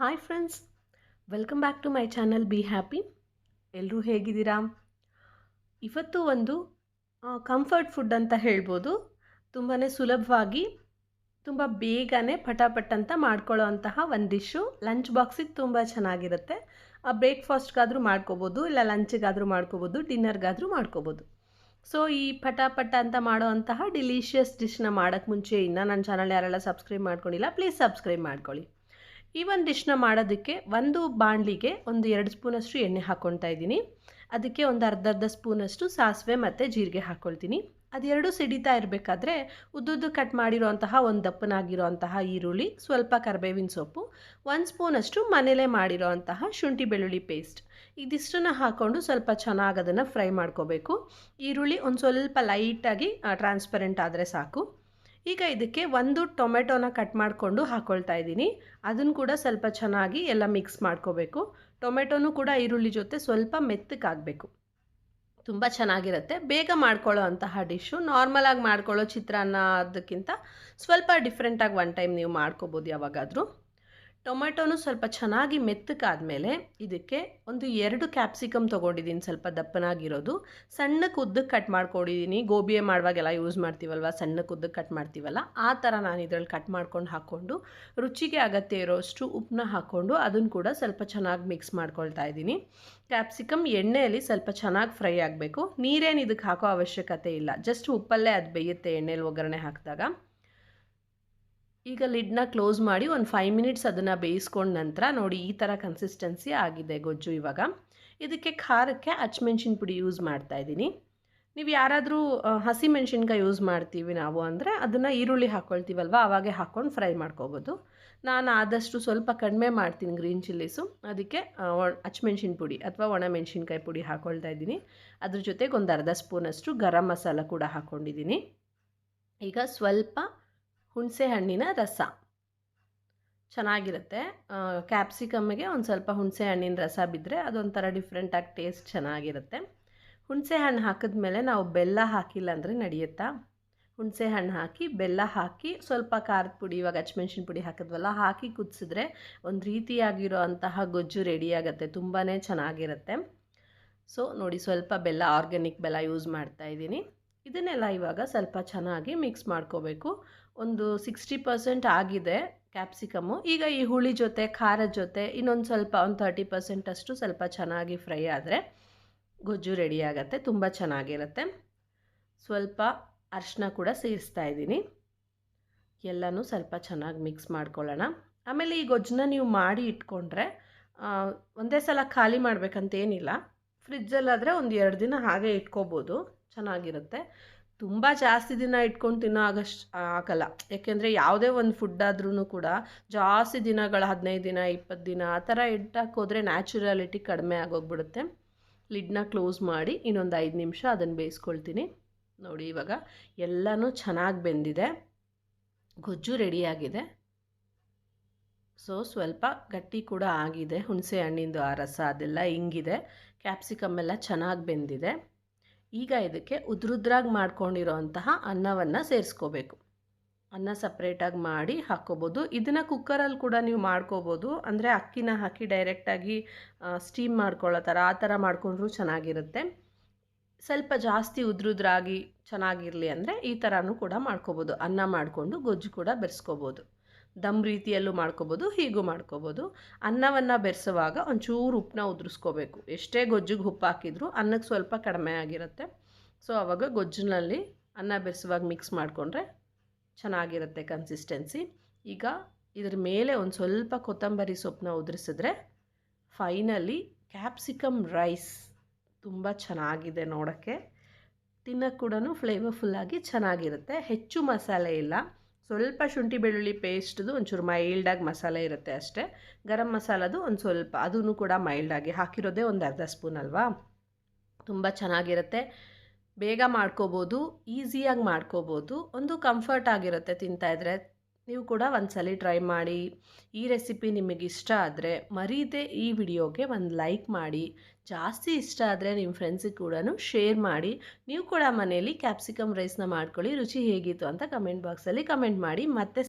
Hi friends welcome back to my channel be happy ಎಲ್ಲರೂ ಹೇಗಿದ್ದೀರಾ? ಇವತ್ತು ಒಂದು ಕಂಫರ್ಟ್ ಫುಡ್ ಅಂತ ಹೇಳ್ಬೋದು. ತುಂಬಾ ಸುಲಭವಾಗಿ, ತುಂಬ ಬೇಗನೆ ಪಟಾಪಟ್ ಅಂತ ಮಾಡ್ಕೊಳ್ಳೋ ಅಂತಹ ಒಂದು ಡಿಶ್ಶು ಲಂಚ್ ಬಾಕ್ಸಿಗೆ ತುಂಬ ಚೆನ್ನಾಗಿರುತ್ತೆ. ಬ್ರೇಕ್ಫಾಸ್ಟ್ಗಾದರೂ ಮಾಡ್ಕೋಬೋದು, ಇಲ್ಲ ಲಂಚ್ಗಾದರೂ ಮಾಡ್ಕೋಬೋದು ಡಿನ್ನರ್ಗಾದರೂ ಮಾಡ್ಕೋಬೋದು. ಸೊ ಈ ಪಟಾಪಟ ಅಂತ ಮಾಡೋ ಅಂತಹ ಡಿಲೀಷಿಯಸ್ ಡಿಶ್ನ ಮಾಡೋಕ್ಕೆ ಮುಂಚೆ ಇನ್ನು ನನ್ನ ಚಾನಲ್ ಯಾರೆಲ್ಲ ಸಬ್ಸ್ಕ್ರೈಬ್ ಮಾಡ್ಕೊಂಡಿಲ್ಲ ಪ್ಲೀಸ್ ಸಬ್ಸ್ಕ್ರೈಬ್ ಮಾಡ್ಕೊಳ್ಳಿ. ಈ ಒಂದು ಡಿಶ್ನ ಮಾಡೋದಕ್ಕೆ ಒಂದು ಬಾಣಲಿಗೆ ಒಂದು ಎರಡು ಸ್ಪೂನಷ್ಟು ಎಣ್ಣೆ ಹಾಕ್ಕೊಳ್ತಾ ಇದ್ದೀನಿ. ಅದಕ್ಕೆ ಒಂದು ಅರ್ಧ ಅರ್ಧ ಸ್ಪೂನಷ್ಟು ಸಾಸಿವೆ ಮತ್ತು ಜೀರಿಗೆ ಹಾಕ್ಕೊಳ್ತೀನಿ ಅದೆರಡು ಸಿಡಿತಾ ಇರಬೇಕಾದ್ರೆ ಉದ್ದುದ್ದು ಕಟ್ ಮಾಡಿರೋಂತಹ ಒಂದು ದಪ್ಪನಾಗಿರೋಂತಹ ಈರುಳ್ಳಿ, ಸ್ವಲ್ಪ ಕರಿಬೇವಿನ ಸೊಪ್ಪು, ಒಂದು ಸ್ಪೂನಷ್ಟು ಮನೇಲೇ ಮಾಡಿರೋಂತಹ ಶುಂಠಿ ಬೆಳ್ಳುಳ್ಳಿ ಪೇಸ್ಟ್ ಇದಿಷ್ಟನ್ನು ಹಾಕ್ಕೊಂಡು ಸ್ವಲ್ಪ ಚೆನ್ನಾಗಿ ಅದನ್ನು ಫ್ರೈ ಮಾಡ್ಕೋಬೇಕು. ಈರುಳ್ಳಿ ಒಂದು ಸ್ವಲ್ಪ ಲೈಟಾಗಿ ಟ್ರಾನ್ಸ್ಪರೆಂಟ್ ಆದರೆ ಸಾಕು. ಈಗ ಇದಕ್ಕೆ ಒಂದು ಟೊಮೆಟೊನ ಕಟ್ ಮಾಡಿಕೊಂಡು ಹಾಕ್ಕೊಳ್ತಾ ಇದ್ದೀನಿ. ಅದನ್ನು ಕೂಡ ಸ್ವಲ್ಪ ಚೆನ್ನಾಗಿ ಎಲ್ಲ ಮಿಕ್ಸ್ ಮಾಡ್ಕೋಬೇಕು. ಟೊಮೆಟೊನೂ ಕೂಡ ಈರುಳ್ಳಿ ಜೊತೆ ಸ್ವಲ್ಪ ಮೆತ್ತಕ್ಕಾಗಬೇಕು ತುಂಬ ಚೆನ್ನಾಗಿರುತ್ತೆ. ಬೇಗ ಮಾಡ್ಕೊಳ್ಳೋ ಅಂತಹ ಡಿಶ್ಶು. ನಾರ್ಮಲಾಗಿ ಮಾಡ್ಕೊಳ್ಳೋ ಚಿತ್ರಾನ್ನ ಅದಕ್ಕಿಂತ ಸ್ವಲ್ಪ ಡಿಫ್ರೆಂಟಾಗಿ ಒನ್ ಟೈಮ್ ನೀವು ಮಾಡ್ಕೋಬೋದು ಯಾವಾಗಾದರೂ. ಟೊಮೆಟೊನು ಸ್ವಲ್ಪ ಚೆನ್ನಾಗಿ ಮೆತ್ತಕ್ಕಾದಮೇಲೆ ಇದಕ್ಕೆ ಒಂದು ಎರಡು ಕ್ಯಾಪ್ಸಿಕಮ್ ತೊಗೊಂಡಿದ್ದೀನಿ ಸ್ವಲ್ಪ ದಪ್ಪನಾಗಿರೋದು. ಸಣ್ಣಕ್ಕೆ ಉದ್ದಕ್ಕೆ ಕಟ್ ಮಾಡ್ಕೊಂಡಿದ್ದೀನಿ ಗೋಬಿಯೇ ಮಾಡುವಾಗೆಲ್ಲ ಯೂಸ್ ಮಾಡ್ತೀವಲ್ವ? ಸಣ್ಣಕ್ಕೆ ಉದ್ದಕ್ಕೆ ಕಟ್ ಮಾಡ್ತೀವಲ್ಲ? ಆ ಥರ ನಾನು ಇದರಲ್ಲಿ ಕಟ್ ಮಾಡ್ಕೊಂಡು ಹಾಕ್ಕೊಂಡು ರುಚಿಗೆ ಅಗತ್ಯ ಇರೋಷ್ಟು ಉಪ್ಪನ್ನ ಹಾಕ್ಕೊಂಡು ಅದನ್ನು ಕೂಡ ಸ್ವಲ್ಪ ಚೆನ್ನಾಗಿ ಮಿಕ್ಸ್ ಮಾಡ್ಕೊಳ್ತಾ ಇದ್ದೀನಿ. ಕ್ಯಾಪ್ಸಿಕಮ್ ಎಣ್ಣೆಯಲ್ಲಿ ಸ್ವಲ್ಪ ಚೆನ್ನಾಗಿ ಫ್ರೈ ಆಗಬೇಕು. ನೀರೇನು ಇದಕ್ಕೆ ಹಾಕೋ ಅವಶ್ಯಕತೆ ಇಲ್ಲ. ಜಸ್ಟ್ ಉಪ್ಪಲ್ಲೇ ಅದು ಬೇಯುತ್ತೆ ಎಣ್ಣೆಲಿ ಒಗ್ಗರಣೆ ಹಾಕಿದಾಗ. ಈಗ ಲಿಡ್ನ ಕ್ಲೋಸ್ ಮಾಡಿ ಒಂದು ಫೈವ್ ಮಿನಿಟ್ಸ್ ಅದನ್ನು ಬೇಯಿಸ್ಕೊಂಡ ನಂತರ ನೋಡಿ ಈ ಥರ ಕನ್ಸಿಸ್ಟೆನ್ಸಿ ಆಗಿದೆ ಗೊಜ್ಜು ಇವಾಗ. ಇದಕ್ಕೆ ಖಾರಕ್ಕೆ ಹಚ್ಮೆಣ್ಸಿನ ಪುಡಿ ಯೂಸ್ ಮಾಡ್ತಾ ಇದ್ದೀನಿ. ನೀವು ಯಾರಾದರೂ ಹಸಿ ಮೆಣಸಿನ್ಕಾಯಿ ಯೂಸ್ ಮಾಡ್ತೀವಿ ನಾವು ಅಂದರೆ ಅದನ್ನು ಈರುಳ್ಳಿ ಹಾಕ್ಕೊಳ್ತೀವಲ್ವ ಆವಾಗೆ ಹಾಕ್ಕೊಂಡು ಫ್ರೈ ಮಾಡ್ಕೋಬೋದು. ನಾನು ಆದಷ್ಟು ಸ್ವಲ್ಪ ಕಡಿಮೆ ಮಾಡ್ತೀನಿ ಗ್ರೀನ್ ಚಿಲ್ಲೀಸು ಅದಕ್ಕೆ ಹಚ್ಮೆಣ್ಸಿನ ಪುಡಿ ಅಥವಾ ಒಣ ಮೆಣಸಿನ್ಕಾಯಿ ಪುಡಿ ಹಾಕ್ಕೊಳ್ತಾ ಇದ್ದೀನಿ. ಅದ್ರ ಜೊತೆಗೆ ಒಂದು ಅರ್ಧ ಸ್ಪೂನಷ್ಟು ಗರಂ ಮಸಾಲ ಕೂಡ ಹಾಕ್ಕೊಂಡಿದ್ದೀನಿ ಈಗ ಸ್ವಲ್ಪ ಹುಣಸೆ ಹಣ್ಣಿನ ರಸ. ಚೆನ್ನಾಗಿರುತ್ತೆ. ಕ್ಯಾಪ್ಸಿಕಮ್ಗೆ ಒಂದು ಸ್ವಲ್ಪ ಹುಣಸೆ ಹಣ್ಣಿನ ರಸ ಬಿದ್ದರೆ ಅದೊಂಥರ ಡಿಫ್ರೆಂಟಾಗಿ ಟೇಸ್ಟ್ ಚೆನ್ನಾಗಿರುತ್ತೆ. ಹುಣಸೆ ಹಣ್ಣು ಹಾಕಿದ್ಮೇಲೆ ನಾವು ಬೆಲ್ಲ ಹಾಕಿಲ್ಲ ಅಂದರೆ ನಡೆಯುತ್ತಾ? ಹುಣಸೆ ಹಣ್ಣು ಹಾಕಿ, ಬೆಲ್ಲ ಹಾಕಿ, ಸ್ವಲ್ಪ ಖಾರದ ಪುಡಿ, ಇವಾಗ ಹಚ್ಮೆಣ್ಸಿನ ಪುಡಿ ಹಾಕಿದ್ವಲ್ಲ, ಹಾಕಿ ಕುದಿಸಿದ್ರೆ ಒಂದು ರೀತಿಯಾಗಿರೋ ಅಂತಹ ಗೊಜ್ಜು ರೆಡಿಯಾಗುತ್ತೆ ತುಂಬಾ ಚೆನ್ನಾಗಿರುತ್ತೆ. ಸೊ ನೋಡಿ ಸ್ವಲ್ಪ ಬೆಲ್ಲ ಆರ್ಗ್ಯಾನಿಕ್ ಬೆಲ್ಲ ಯೂಸ್ ಮಾಡ್ತಾ ಇದ್ದೀನಿ. ಇದನ್ನೆಲ್ಲ ಇವಾಗ ಸ್ವಲ್ಪ ಚೆನ್ನಾಗಿ ಮಿಕ್ಸ್ ಮಾಡ್ಕೋಬೇಕು. ಒಂದು ಸಿಕ್ಸ್ಟಿ ಪರ್ಸೆಂಟ್ ಆಗಿದೆ ಕ್ಯಾಪ್ಸಿಕಮ್ಮು ಈಗ ಈ ಹುಳಿ ಜೊತೆ, ಖಾರದ ಜೊತೆ ಇನ್ನೊಂದು ಸ್ವಲ್ಪ ಒಂದು ತರ್ಟಿ ಪರ್ಸೆಂಟಷ್ಟು ಸ್ವಲ್ಪ ಚೆನ್ನಾಗಿ ಫ್ರೈ ಆದರೆ ಗೊಜ್ಜು ರೆಡಿ ಆಗುತ್ತೆ, ತುಂಬ ಚೆನ್ನಾಗಿರುತ್ತೆ. ಸ್ವಲ್ಪ ಅರಿಶಿನ ಕೂಡ ಸೇರಿಸ್ತಾ ಇದ್ದೀನಿ. ಎಲ್ಲನೂ ಸ್ವಲ್ಪ ಚೆನ್ನಾಗಿ ಮಿಕ್ಸ್ ಮಾಡ್ಕೊಳ್ಳೋಣ. ಆಮೇಲೆ ಈ ಗೊಜ್ಜನ್ನ ನೀವು ಮಾಡಿ ಇಟ್ಕೊಂಡ್ರೆ ಒಂದೇ ಸಲ ಖಾಲಿ ಮಾಡಬೇಕಂತೇನಿಲ್ಲ. ಫ್ರಿಜ್ಜಲ್ಲಾದರೆ ಒಂದು ಎರಡು ದಿನ ಹಾಗೆ ಇಟ್ಕೋಬೋದು. ಚೆನ್ನಾಗಿರುತ್ತೆ. ತುಂಬ ಜಾಸ್ತಿ ದಿನ ಇಟ್ಕೊಂಡು ತಿನ್ನೋ ಆಗಷ್ಟು ಆಗಲ್ಲ. ಯಾಕೆಂದರೆ ಯಾವುದೇ ಒಂದು ಫುಡ್ ಆದ್ರೂ ಕೂಡ ಜಾಸ್ತಿ ದಿನಗಳು ಹದಿನೈದು ದಿನ ಇಪ್ಪತ್ತು ದಿನ ಆ ಥರ ಇಟ್ಟಾಕೋದ್ರೆ ನ್ಯಾಚುರಾಲಿಟಿ ಕಡಿಮೆ ಆಗೋಗ್ಬಿಡುತ್ತೆ. ಲಿಡ್ನ ಕ್ಲೋಸ್ ಮಾಡಿ ಇನ್ನೊಂದು ಐದು ನಿಮಿಷ ಅದನ್ನು ಬೇಯಿಸ್ಕೊಳ್ತೀನಿ. ನೋಡಿ ಇವಾಗ ಎಲ್ಲನೂ ಚೆನ್ನಾಗಿ ಬೆಂದಿದೆ. ಗೊಜ್ಜು ರೆಡಿಯಾಗಿದೆ ಸೊ ಸ್ವಲ್ಪ ಗಟ್ಟಿ ಕೂಡ ಆಗಿದೆ. ಹುಣಸೆ ಹಣ್ಣಿಂದು ಆ ರಸ ಅದೆಲ್ಲ ಹಿಂಗಿದೆ ಕ್ಯಾಪ್ಸಿಕಮ್ ಎಲ್ಲ ಚೆನ್ನಾಗಿ ಬೆಂದಿದೆ. ಈಗ ಇದಕ್ಕೆ ಉದ್ರುದ್ರಾಗಿ ಮಾಡ್ಕೊಂಡಿರೋ ಅಂತಹ ಅನ್ನವನ್ನು ಸೇರಿಸ್ಕೋಬೇಕು. ಅನ್ನ ಸಪ್ರೇಟಾಗಿ ಮಾಡಿ ಹಾಕ್ಕೋಬೋದು. ಇದನ್ನು ಕುಕ್ಕರಲ್ಲಿ ಕೂಡ ನೀವು ಮಾಡ್ಕೋಬೋದು. ಅಂದರೆ ಅಕ್ಕಿನ ಹಾಕಿ ಡೈರೆಕ್ಟಾಗಿ ಸ್ಟೀಮ್ ಮಾಡ್ಕೊಳ್ಳೋ ಥರ ಆ ಥರ ಮಾಡ್ಕೊಂಡ್ರೂ ಚೆನ್ನಾಗಿರುತ್ತೆ. ಸ್ವಲ್ಪ ಜಾಸ್ತಿ ಉದ್ರುದ್ರಾಗಿ ಚೆನ್ನಾಗಿರಲಿ ಅಂದರೆ ಈ ಥರನೂ ಕೂಡ ಮಾಡ್ಕೋಬೋದು. ಅನ್ನ ಮಾಡಿಕೊಂಡು ಗೊಜ್ಜು ಕೂಡ ಬೆರೆಸ್ಕೋಬೋದು. ದಮ್ ರೀತಿಯಲ್ಲೂ ಮಾಡ್ಕೋಬೋದು, ಹೀಗೂ ಮಾಡ್ಕೋಬೋದು. ಅನ್ನವನ್ನು ಬೆರೆಸುವಾಗ ಒಂಚೂರು ಉಪ್ಪನ್ನ ಉದುರಿಸ್ಕೋಬೇಕು. ಎಷ್ಟೇ ಗೊಜ್ಜಿಗೆ ಉಪ್ಪು ಹಾಕಿದ್ರು ಅನ್ನಕ್ಕೆ ಸ್ವಲ್ಪ ಕಡಿಮೆ ಆಗಿರುತ್ತೆ. ಸೊ ಆವಾಗ ಗೊಜ್ಜಿನಲ್ಲಿ ಅನ್ನ ಬೆರೆಸುವಾಗ ಮಿಕ್ಸ್ ಮಾಡಿಕೊಂಡ್ರೆ ಚೆನ್ನಾಗಿರುತ್ತೆ ಕನ್ಸಿಸ್ಟೆನ್ಸಿ ಈಗ ಇದ್ರ ಮೇಲೆ ಒಂದು ಸ್ವಲ್ಪ ಕೊತ್ತಂಬರಿ ಸೊಪ್ಪನ್ನ ಉದುರಿಸಿದ್ರೆ ಫೈನಲಿ ಕ್ಯಾಪ್ಸಿಕಮ್ ರೈಸ್ ತುಂಬ ಚೆನ್ನಾಗಿದೆ ನೋಡೋಕ್ಕೆ. ತಿನ್ನೋಕ್ಕೆ ಕೂಡ ಫ್ಲೇವರ್ಫುಲ್ಲಾಗಿ ಚೆನ್ನಾಗಿರುತ್ತೆ. ಹೆಚ್ಚು ಮಸಾಲೆ ಇಲ್ಲ. ಸ್ವಲ್ಪ ಶುಂಠಿ ಬೆಳ್ಳುಳ್ಳಿ ಪೇಸ್ಟ್ದು ಒಂಚೂರು ಮೈಲ್ಡಾಗಿ ಮಸಾಲೆ ಇರುತ್ತೆ ಅಷ್ಟೇ. ಗರಂ ಮಸಾಲದು ಒಂದು ಸ್ವಲ್ಪ ಅದೂ ಕೂಡ ಮೈಲ್ಡಾಗಿ ಹಾಕಿರೋದೇ ಒಂದು ಅರ್ಧ ಸ್ಪೂನ್ ಅಲ್ವಾ? ತುಂಬ ಚೆನ್ನಾಗಿರುತ್ತೆ. ಬೇಗ ಮಾಡ್ಕೋಬೋದು, ಈಸಿಯಾಗಿ ಮಾಡ್ಕೋಬೋದು. ಒಂದು ಕಂಫರ್ಟ್ ಆಗಿರುತ್ತೆ ತಿಂತಾಯಿದ್ರೆ ನೀವು ಕೂಡ ಒಂದ್ಸಲ ಟ್ರೈ ಮಾಡಿ. ಈ ರೆಸಿಪಿ ನಿಮಗೆ ಇಷ್ಟ ಆದರೆ ಮರೀದೆ ಈ ವಿಡಿಯೋಗೆ ಒಂದು ಲೈಕ್ ಮಾಡಿ. ಜಾಸ್ತಿ ಇಷ್ಟ ಆದರೆ ನಿಮ್ಮ ಫ್ರೆಂಡ್ಸಿಗೆ ಕೂಡ ಶೇರ್ ಮಾಡಿ. ನೀವು ಕೂಡ ಮನೆಯಲ್ಲಿ ಕ್ಯಾಪ್ಸಿಕಮ್ ರೈಸ್ನ ಮಾಡ್ಕೊಳ್ಳಿ, ರುಚಿ ಹೇಗಿತ್ತು ಅಂತ ಕಮೆಂಟ್ ಬಾಕ್ಸಲ್ಲಿ ಕಮೆಂಟ್ ಮಾಡಿ. ಮತ್ತೆ